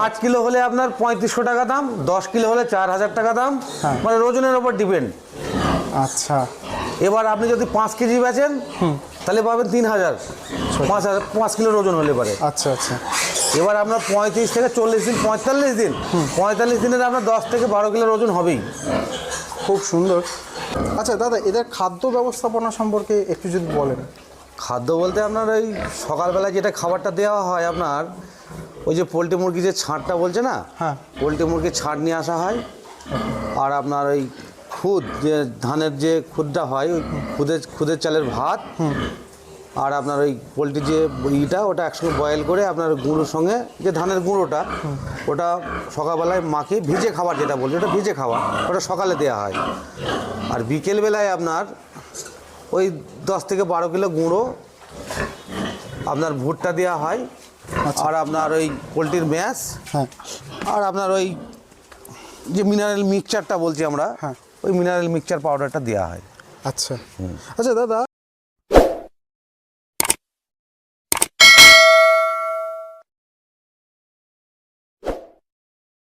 পাঁচ কিলো হলে আপনার পঁয়ত্রিশশো টাকা দাম দশ কিলো হলে চার হাজার টাকা দাম। হ্যাঁ। মানে ওজনের ওপর ডিপেন্ড। আচ্ছা। এবার আপনি যদি পাঁচ কেজি বেচেন তাহলে পাবেন তিন হাজার। পাঁচ হাজার পাঁচ কিলোর ওজন হলে পারে। আচ্ছা আচ্ছা। এবার আপনার পঁয়ত্রিশ থেকে চল্লিশ দিন পঁয়তাল্লিশ দিন। পঁয়তাল্লিশ দিনের আপনার দশ থেকে বারো কিলোর ওজন হবেই। খুব সুন্দর। আচ্ছা দাদা এদের খাদ্য ব্যবস্থাপনা সম্পর্কে একটু যদি বলেন। খাদ্য বলতে আপনার ওই সকালবেলা যেটা খাবারটা দেওয়া হয় আপনার ওই যে পোলট্রি মুরগি যে ছাঁটটা বলছে না? হ্যাঁ। পোলট্রি মুরগির ছাঁট নিয়ে আসা হয়। আর আপনার ওই খুদ যে ধানের যে খুদটা হয় ওই খুদের খুদের চালের ভাত। আর আপনার ওই পোলট্রির যে ইটা ওটা একসঙ্গে বয়েল করে আপনার গুঁড়োর সঙ্গে যে ধানের গুঁড়োটা ওটা সকালবেলায় মাখিয়ে ভিজে খাবার যেটা বলছে ওটা ভিজে খাবার ওটা সকালে দেওয়া হয়। আর বিকেলবেলায় আপনার ওই দশ থেকে বারো কিলো গুঁড়ো আপনার ভুট্টা দেওয়া হয় আর আপনার ওই পোলট্রির ম্যাশ হ্যাঁ। আর আপনার ওই যে মিনারেল মিক্সচারটা বলছি আমরা হ্যাঁ। ওই মিনারেল মিক্সচার পাউডারটা দেওয়া হয়। আচ্ছা। আচ্ছা দাদা